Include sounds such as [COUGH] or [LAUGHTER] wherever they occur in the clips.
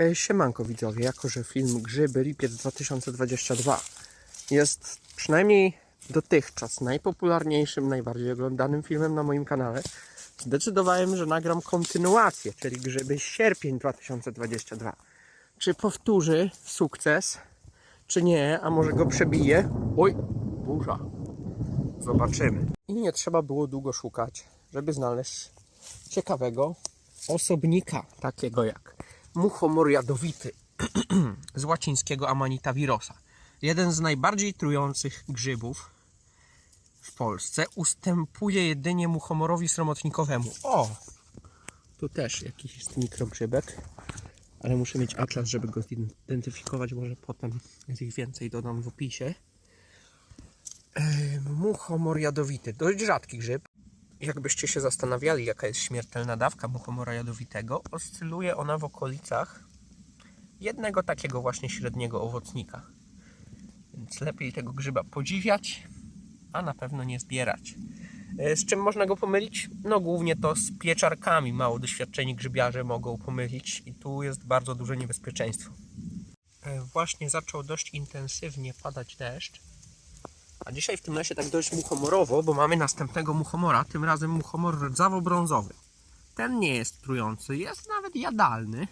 E, Siemanko widzowie, jako że film Grzyby Lipiec 2022 jest przynajmniej dotychczas najpopularniejszym, najbardziej oglądanym filmem na moim kanale, zdecydowałem, że nagram kontynuację, czyli Grzyby Sierpień 2022. Czy powtórzy sukces, czy nie, a może go przebije? Oj, burza. Zobaczymy. I nie trzeba było długo szukać, żeby znaleźć ciekawego osobnika, takiego jak muchomor jadowity [CLEARS THROAT] z łacińskiego Amanita virosa. Jeden z najbardziej trujących grzybów w Polsce ustępuje jedynie muchomorowi sromotnikowemu. O! Tu też jakiś jest mikrogrzybek, ale muszę mieć atlas, żeby go zidentyfikować. Może potem jest ich więcej dodam w opisie. Muchomor jadowity, dość rzadki grzyb. Jakbyście się zastanawiali, jaka jest śmiertelna dawka muchomora jadowitego, oscyluje ona w okolicach jednego takiego właśnie średniego owocnika. Więc lepiej tego grzyba podziwiać, a na pewno nie zbierać. E, Z czym można go pomylić? No głównie to z pieczarkami. Mało doświadczeni grzybiarze mogą pomylić i tu jest bardzo duże niebezpieczeństwo. E, Właśnie zaczął dość intensywnie padać deszcz. A dzisiaj w tym lesie tak dość muchomorowo, bo mamy następnego muchomora, tym razem muchomor rdzawo-brązowy. Ten nie jest trujący, jest nawet jadalny,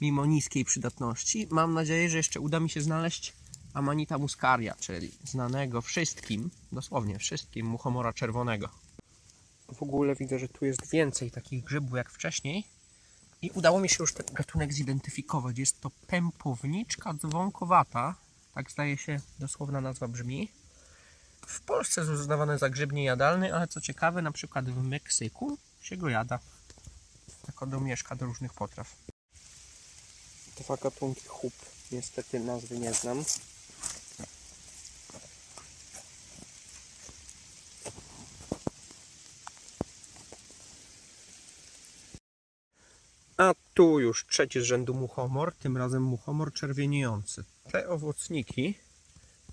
mimo niskiej przydatności. Mam nadzieję, że jeszcze uda mi się znaleźć Amanita muscaria, czyli znanego wszystkim, dosłownie wszystkim, muchomora czerwonego. W ogóle widzę, że tu jest więcej takich grzybów jak wcześniej. I udało mi się już ten gatunek zidentyfikować. Jest to pępowniczka dzwonkowata. Tak zdaje się dosłowna nazwa brzmi. W Polsce jest uznawany za grzyb niejadalny, ale co ciekawe, na przykład w Meksyku się go jada. Jako domieszka do różnych potraw. Dwa gatunki hub. Niestety nazwy nie znam. A tu już trzeci z rzędu muchomor, tym razem muchomor czerwieniejący. Te owocniki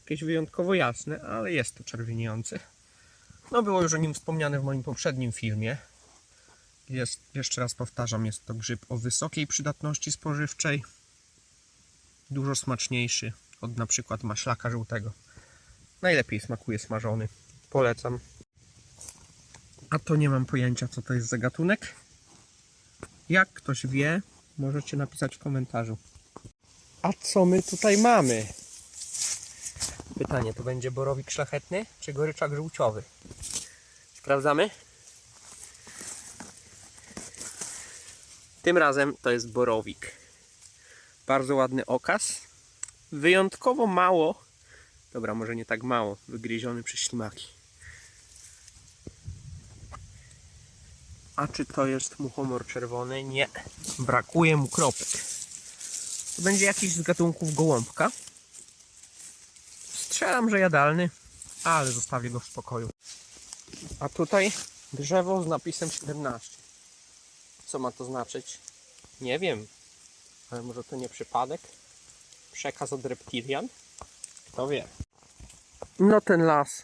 jakieś wyjątkowo jasne, ale jest to czerwieniejący. No było już o nim wspomniane w moim poprzednim filmie. Jest, jeszcze raz powtarzam, jest to grzyb o wysokiej przydatności spożywczej. Dużo smaczniejszy od na przykład maślaka żółtego. Najlepiej smakuje smażony. Polecam. A to nie mam pojęcia co to jest za gatunek. Jak ktoś wie, możecie napisać w komentarzu. A co my tutaj mamy? Pytanie, to będzie borowik szlachetny czy goryczak żółciowy? Sprawdzamy? Tym razem to jest borowik. Bardzo ładny okaz. Wyjątkowo mało, dobra, może nie tak mało, wygryziony przez ślimaki. A czy to jest muchomor czerwony? Nie. Brakuje mu kropek. To będzie jakiś z gatunków gołąbka. Strzelam, że jadalny, ale zostawię go w spokoju. A tutaj drzewo z napisem 17. Co ma to znaczyć? Nie wiem. Ale może to nie przypadek? Przekaz od reptilian? Kto wie. No ten las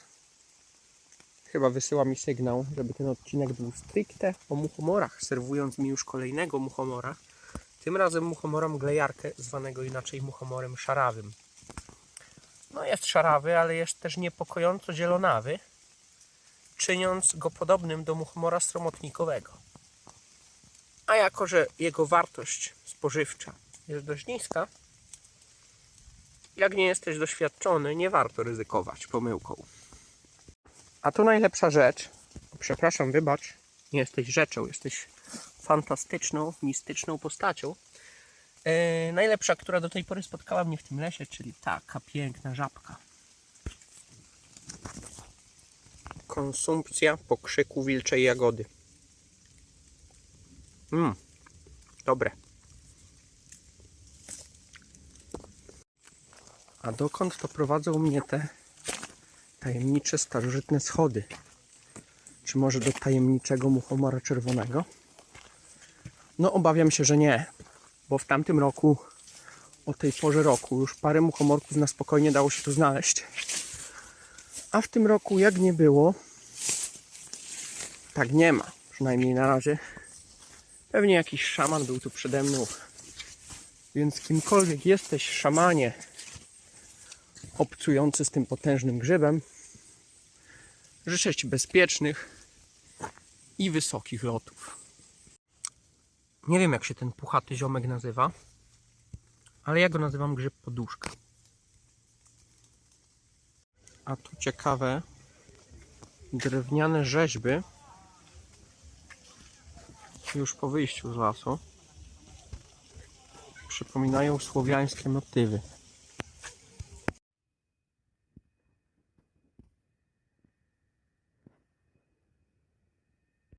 chyba wysyła mi sygnał, żeby ten odcinek był stricte o muchomorach, serwując mi już kolejnego muchomora. Tym razem muchomora mglejarkę, zwanego inaczej muchomorem szarawym. No jest szarawy, ale jest też niepokojąco zielonawy, czyniąc go podobnym do muchomora stromotnikowego. A jako, że jego wartość spożywcza jest dość niska, jak nie jesteś doświadczony, nie warto ryzykować pomyłką. A tu najlepsza rzecz. Przepraszam, wybacz. Nie jesteś rzeczą, jesteś fantastyczną, mistyczną postacią. E, najlepsza, która do tej pory spotkała mnie w tym lesie, czyli taka piękna żabka. Konsumpcja po krzyku wilczej jagody. Mmm, dobre. A dokąd to prowadzą mnie te tajemnicze, starożytne schody? Czy może do tajemniczego muchomora czerwonego? No obawiam się, że nie, bo w tamtym roku, o tej porze roku, już parę muchomorków na spokojnie dało się tu znaleźć. A w tym roku, jak nie było, tak nie ma, przynajmniej na razie. Pewnie jakiś szaman był tu przede mną Więc kimkolwiek jesteś, szamanie obcujący z tym potężnym grzybem, życzę Ci bezpiecznych i wysokich lotów. Nie wiem, jak się ten puchaty ziomek nazywa, ale ja go nazywam grzyb poduszka. A tu ciekawe drewniane rzeźby już po wyjściu z lasu przypominają słowiańskie motywy.